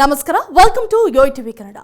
ನಮಸ್ಕಾರ welcome to Yoyo TV Kannada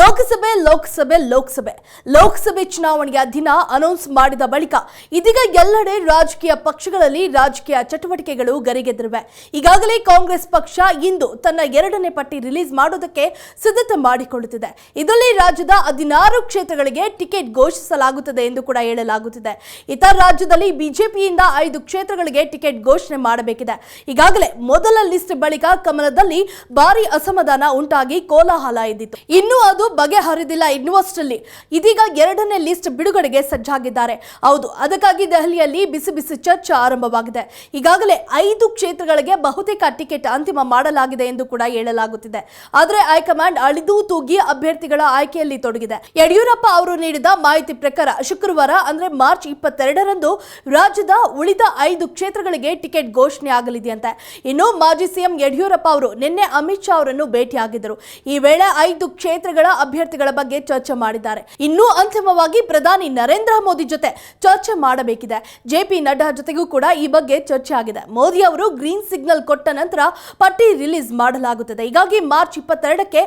Lok Sabha Lok Sabha Lok Sabha. Lok Sabha ಚುನಾವಣೆಯ ದಿನ announce ಮಾಡಿದ ಬಳಿಕ ಇದೀಗ ಎಲ್ಲೆಡೆ ರಾಜಕೀಯ ಪಕ್ಷಗಳಲ್ಲಿ ರಾಜಕೀಯ ಚಟುವಟಿಕೆಗಳು ಗರಿಗೆದ್ದಿವೆ ಈಗಾಗಲೇ ಕಾಂಗ್ರೆಸ್ ಪಕ್ಷ ಇಂದು ತನ್ನ ಎರಡನೇ ಪಟ್ಟಿ ರಿಲೀಸ್ ಮಾಡೋದಕ್ಕೆ ಸಿದ್ಧತೆ ಮಾಡಿಕೊಳ್ಳುತ್ತಿದೆ. ಇದರಲ್ಲಿ ರಾಜ್ಯದ ಹದಿನಾರು ಕ್ಷೇತ್ರಗಳಿಗೆ ಟಿಕೆಟ್ ಘೋಷಿಸಲಾಗುತ್ತದೆ ಎಂದು ಕೂಡ ಹೇಳಲಾಗುತ್ತಿದೆ. ಇತರ ರಾಜ್ಯದಲ್ಲಿ ಬಿಜೆಪಿಯಿಂದ ಐದು ಕ್ಷೇತ್ರಗಳಿಗೆ ಟಿಕೆಟ್ ಘೋಷಣೆ ಮಾಡಬೇಕಿದೆ. ಈಗಾಗಲೇ ಮೊದಲ ಲಿಸ್ಟ್ ಬಳಿಕ ಕಮಲದಲ್ಲಿ ಭಾರಿ ಅಸಮಾಧಾನ ಉಂಟಾಗಿ ಕೋಲಾಹಲ ಎದ್ದಿತ್ತು. ಇನ್ನೂ ಅದು ಬಗೆಹರಿದಿಲ್ಲ ಎನ್ನುವಷ್ಟರಲ್ಲಿ. ಇದೀಗ ಎರಡನೇ ಲಿಸ್ಟ್ ಬಿಡುಗಡೆಗೆ ಸಜ್ಜಾಗಿದ್ದಾರೆ. ಹೌದು, ಅದಕ್ಕಾಗಿ ದೆಹಲಿಯಲ್ಲಿ ಬಿಸಿ ಬಿಸಿ ಚರ್ಚೆ ಆರಂಭವಾಗಿದೆ. ಈಗಾಗಲೇ ಐದು ಕ್ಷೇತ್ರಗಳಿಗೆ ಬಹುತೇಕ ಟಿಕೆಟ್ ಅಂತಿಮ ಮಾಡಲಾಗಿದೆ ಎಂದು ಕೂಡ ಹೇಳಲಾಗುತ್ತಿದೆ. ಆದರೆ ಹೈಕಮಾಂಡ್ ಅಳಿದು ತೂಗಿ ಅಭ್ಯರ್ಥಿಗಳ ಆಯ್ಕೆಯಲ್ಲಿ ತೊಡಗಿದೆ. ಯಡಿಯೂರಪ್ಪ ಅವರು ನೀಡಿದ ಮಾಹಿತಿ ಪ್ರಕಾರ ಶುಕ್ರವಾರ, ಅಂದ್ರೆ ಮಾರ್ಚ್ ಇಪ್ಪತ್ತೆರಡರಂದು, ರಾಜ್ಯದ ಉಳಿದ ಐದು ಕ್ಷೇತ್ರಗಳಿಗೆ ಟಿಕೆಟ್ ಘೋಷಣೆ ಆಗಲಿದೆಯಂತೆ ಇನ್ನು ಮಾಜಿ ಸಿಎಂ ಯಡಿಯೂರಪ್ಪ ಅವರು, ನಿನ್ನೆ ಅಮಿತ್ ಶಾ ಅವರನ್ನು ಭೇಟಿಯಾಗಿದ್ದರು. ಈ ವೇಳೆ ಐದು ಕ್ಷೇತ್ರಗಳ ಅಭ್ಯರ್ಥಿಗಳ ಬಗ್ಗೆ ಚರ್ಚೆ ಮಾಡಿದ್ದಾರೆ. ಇನ್ನೂ ಅಂತಿಮವಾಗಿ ಪ್ರಧಾನಿ ನರೇಂದ್ರ ಮೋದಿ ಜೊತೆ ಚರ್ಚೆ ಮಾಡಬೇಕಿದೆ. ಜೆಪಿ ನಡ್ಡಾ ಜೊತೆಗೂ ಕೂಡ ಈ ಬಗ್ಗೆ ಚರ್ಚೆ ಆಗಿದೆ. ಮೋದಿ ಅವರು ಗ್ರೀನ್ ಸಿಗ್ನಲ್ ಕೊಟ್ಟ ನಂತರ ಪಟ್ಟಿ ರಿಲೀಸ್ ಮಾಡಲಾಗುತ್ತದೆ. ಹೀಗಾಗಿ ಮಾರ್ಚ್ ಇಪ್ಪತ್ತೆರಡಕ್ಕೆ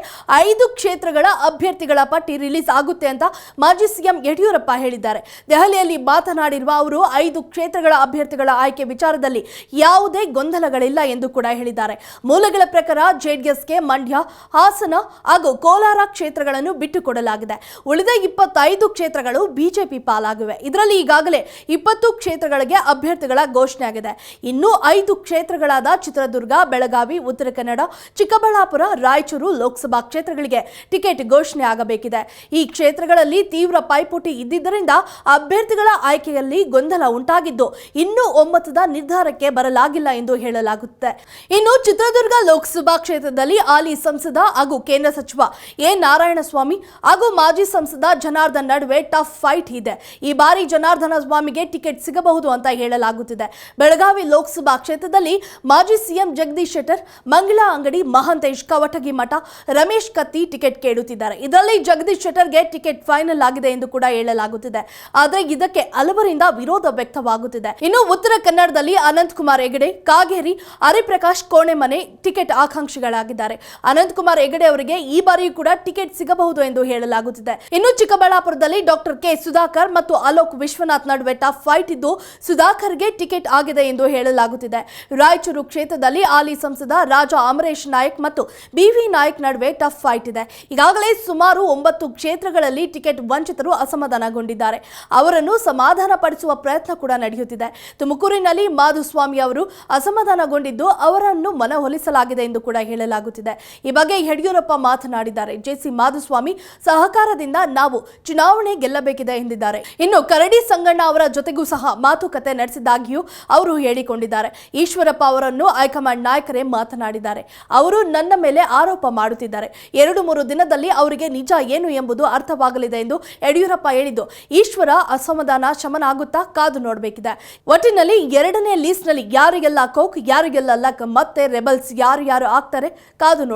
ಐದು ಕ್ಷೇತ್ರಗಳ ಅಭ್ಯರ್ಥಿಗಳ ಪಟ್ಟಿ ರಿಲೀಸ್ ಆಗುತ್ತೆ ಅಂತ ಮಾಜಿ ಸಿಎಂ ಯಡಿಯೂರಪ್ಪ ಹೇಳಿದ್ದಾರೆ. ದೆಹಲಿಯಲ್ಲಿ ಮಾತನಾಡಿರುವ ಅವರು, ಐದು ಕ್ಷೇತ್ರಗಳ ಅಭ್ಯರ್ಥಿಗಳ ಆಯ್ಕೆ ವಿಚಾರದಲ್ಲಿ ಯಾವುದೇ ಗೊಂದಲಗಳಿಲ್ಲ ಎಂದು ಕೂಡ ಹೇಳಿದ್ದಾರೆ. ಮೂಲಗಳ ಪ್ರಕಾರ ಜೆಡಿಎಸ್ಗೆ ಮಂಡ್ಯ ಹಾಸನ ಹಾಗೂ ಕೋಲಾರ ಕ್ಷೇತ್ರಗಳನ್ನು ಬಿಟ್ಟುಕೊಡಲಾಗಿದೆ. ಉಳಿದ ಇಪ್ಪತ್ತೈದು ಕ್ಷೇತ್ರಗಳು ಬಿಜೆಪಿ ಪಾಲಾಗಿವೆ. ಇದರಲ್ಲಿ ಈಗಾಗಲೇ ಇಪ್ಪತ್ತು ಕ್ಷೇತ್ರಗಳಿಗೆ ಅಭ್ಯರ್ಥಿಗಳ ಘೋಷಣೆ ಆಗಿದೆ ಇನ್ನೂ ಐದು ಕ್ಷೇತ್ರಗಳಾದ ಚಿತ್ರದುರ್ಗ, ಬೆಳಗಾವಿ, ಉತ್ತರ ಕನ್ನಡ, ಚಿಕ್ಕಬಳ್ಳಾಪುರ, ರಾಯಚೂರು ಲೋಕಸಭಾ ಕ್ಷೇತ್ರಗಳಿಗೆ ಟಿಕೆಟ್ ಘೋಷಣೆ ಆಗಬೇಕಿದೆ. ಈ ಕ್ಷೇತ್ರಗಳಲ್ಲಿ ತೀವ್ರ ಪೈಪೋಟಿ ಇದ್ದಿದ್ದರಿಂದ ಅಭ್ಯರ್ಥಿಗಳ ಆಯ್ಕೆಯಲ್ಲಿ ಗೊಂದಲ ಉಂಟಾಗಿದ್ದು, ಇನ್ನೂ ಒಮ್ಮತದ ನಿರ್ಧಾರಕ್ಕೆ ಬರಲಾಗಿಲ್ಲ ಎಂದು ಹೇಳಲಾಗುತ್ತೆ ಇನ್ನು ಚಿತ್ರದುರ್ಗ ಲೋಕಸಭಾ ಕ್ಷೇತ್ರದಲ್ಲಿ ಹಾಲಿ ಸಂಸದ ಹಾಗೂ ಕೇಂದ್ರ ಸಚಿವ ಎ. ನಾರಾಯಣಸ್ವಾಮಿ ಹಾಗೂ ಮಾಜಿ ಸಂಸದ ಜನಾರ್ದನ್ ನಡುವೆ ಟಫ್ ಫೈಟ್ ಇದೆ. ಈ ಬಾರಿ ಜನಾರ್ದನ ಸ್ವಾಮಿಗೆ ಟಿಕೆಟ್ ಸಿಗಬಹುದು ಅಂತ ಹೇಳಲಾಗುತ್ತಿದೆ. ಬೆಳಗಾವಿ ಲೋಕಸಭಾ ಕ್ಷೇತ್ರದಲ್ಲಿ ಮಾಜಿ ಸಿಎಂ ಜಗದೀಶ್ ಶೆಟ್ಟರ್ ಮಂಗಳಾ ಅಂಗಡಿ ಮಹಾಂತೇಶ್ ಕವಟಗಿ ಮಠ ರಮೇಶ್ ಕತ್ತಿ ಟಿಕೆಟ್ ಕೇಳುತ್ತಿದ್ದಾರೆ. ಇದರಲ್ಲಿ ಜಗದೀಶ್ ಶೆಟ್ಟರ್ಗೆ ಟಿಕೆಟ್ ಫೈನಲ್ ಆಗಿದೆ ಎಂದು ಕೂಡ ಹೇಳಲಾಗುತ್ತಿದೆ. ಆದರೆ ಇದಕ್ಕೆ ಹಲವರಿಂದ ವಿರೋಧ ವ್ಯಕ್ತವಾಗುತ್ತಿದೆ. ಇನ್ನು ಉತ್ತರ ಕನ್ನಡದಲ್ಲಿ ಅನಂತಕುಮಾರ್ ಹೆಗಡೆ, ಕಾಗೇರಿ, ಹರಿಪ್ರಕಾಶ್ ಕೋಣೆಮನೆ ಟಿಕೆಟ್ ಆಕಾಂಕ್ಷಿಗಳಾಗಿದ್ದಾರೆ. ಅನಂತ್ ಕುಮಾರ್ ಹೆಗಡೆ ಅವರಿಗೆ ಈ ಬಾರಿಯೂ ಕೂಡ ಟಿಕೆಟ್ ಸಿಗಬಹುದು ಎಂದು ಹೇಳಲಾಗುತ್ತಿದೆ. ಇನ್ನು ಚಿಕ್ಕಬಳ್ಳಾಪುರದಲ್ಲಿ ಡಾಕ್ಟರ್ ಕೆ ಸುಧಾಕರ್ ಮತ್ತು ಅಲೋಕ್ ವಿಶ್ವನಾಥ್ ನಡುವೆ ಟಫ್ ಫೈಟ್ ಇದ್ದು, ಸುಧಾಕರ್ಗೆ ಟಿಕೆಟ್ ಆಗಿದೆ ಎಂದು ಹೇಳಲಾಗುತ್ತಿದೆ. ರಾಯಚೂರು ಕ್ಷೇತ್ರದಲ್ಲಿ ಹಾಲಿ ಸಂಸದ ರಾಜ ಅಮರೇಶ್ ನಾಯಕ್ ಮತ್ತು ಬಿವಿ ನಾಯಕ್ ನಡುವೆ ಟಫ್ ಫೈಟ್ ಇದೆ. ಈಗಾಗಲೇ ಸುಮಾರು ಒಂಬತ್ತು ಕ್ಷೇತ್ರಗಳಲ್ಲಿ ಟಿಕೆಟ್ ವಂಚಿತರು ಅಸಮಾಧಾನಗೊಂಡಿದ್ದಾರೆ. ಅವರನ್ನು ಸಮಾಧಾನ ಪಡಿಸುವ ಪ್ರಯತ್ನ ಕೂಡ ನಡೆಯುತ್ತಿದೆ. ತುಮಕೂರಿನಲ್ಲಿ ಮಾಧುಸ್ವಾಮಿ ಅವರು ಅಸಮಾಧಾನಗೊಂಡಿದ್ದು, ಅವರನ್ನು ಮನವೊಲಿಸಲಾಗಿದೆ ಎಂದು ಕೂಡ ಹೇಳಲಾಗುತ್ತಿದೆ. ಈ ಬಗ್ಗೆ ಯಡಿಯೂರಪ್ಪ ಮಾತನಾಡಿದ್ದಾರೆ. ಜೆಸಿ ಮಾಧುಸ್ವಾಮಿ ಸಹಕಾರದಿಂದ ನಾವು ಚುನಾವಣೆ ಗೆಲ್ಲಬೇಕಿದೆ ಎಂದಿದ್ದಾರೆ. ಇನ್ನು ಕರಡಿ ಸಂಗಣ್ಣ ಅವರ ಜೊತೆಗೂ ಸಹ ಮಾತುಕತೆ ನಡೆಸಿದಾಗಿಯೂ ಅವರು ಹೇಳಿಕೊಂಡಿದ್ದಾರೆ. ಈಶ್ವರಪ್ಪ ಅವರನ್ನು ಹೈಕಮಾಂಡ್ ನಾಯಕರೇ ಮಾತನಾಡಿದ್ದಾರೆ. ಅವರು ನನ್ನ ಮೇಲೆ ಆರೋಪ ಮಾಡುತ್ತಿದ್ದಾರೆ. ಎರಡು ಮೂರು ದಿನದಲ್ಲಿ ಅವರಿಗೆ ನಿಜ ಏನು ಎಂಬುದು ಅರ್ಥವಾಗಲಿದೆ ಎಂದು ಯಡಿಯೂರಪ್ಪ ಹೇಳಿದ್ದು, ಈಶ್ವರ ಅಸಮಾಧಾನ ಶಮನ ಆಗುತ್ತಾ ಕಾದು ನೋಡಬೇಕಿದೆ. ಒಟ್ಟಿನಲ್ಲಿ ಎರಡನೇ ಲೀಸ್ಟ್ನಲ್ಲಿ ಯಾರಿಗೆಲ್ಲ ಕೋಕ್, ಯಾರಿಗೆಲ್ಲ ಲಕ್, ಮತ್ತೆ ರೆಬಲ್ಸ್ ಯಾರು ಯಾರು ಆಗ್ತಾರೆ ಕಾದು